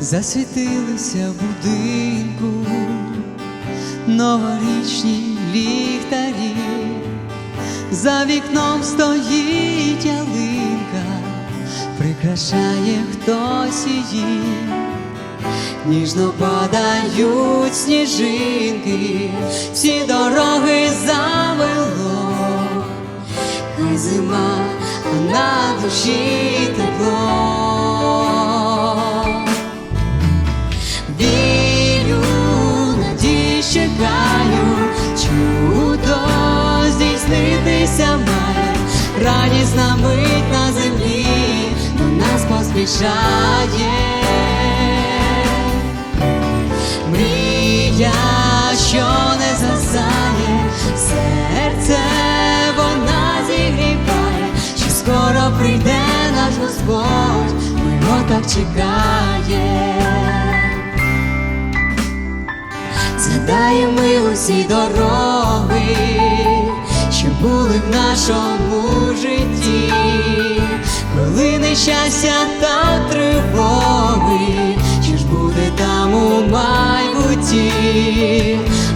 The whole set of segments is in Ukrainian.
засвітилися будинку, новорічні ліхтарі, за вікном стоїть ялинка, прикрашає хтось її, ніжно падають сніжинки, всі дороги замело, хай зима, на душі радісна мить на землі до нас поспішає. Мрія, що не засає, серце вона зігріває, що скоро прийде наш Господь, ми його так чекає. Згадаємо усі дороги, були в нашому житті, коли нещастя та тривоги, що ж буде там у майбутті,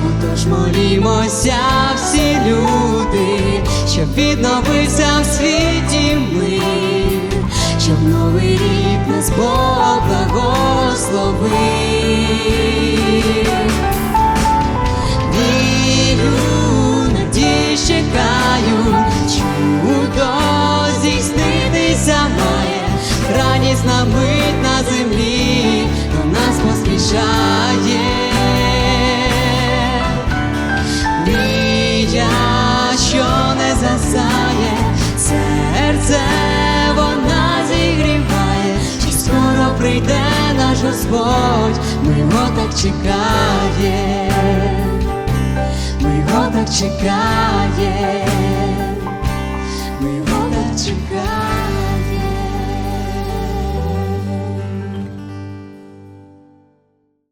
отож молімося всі люди, щоб відновився в світі мир, щоб новий рік нас Бог благословив. Мить на землі до нас поспішає. Мрія, що не засає, серце вона зігріває, чи скоро прийде наш Господь, ми його так чекає, ми його так чекає.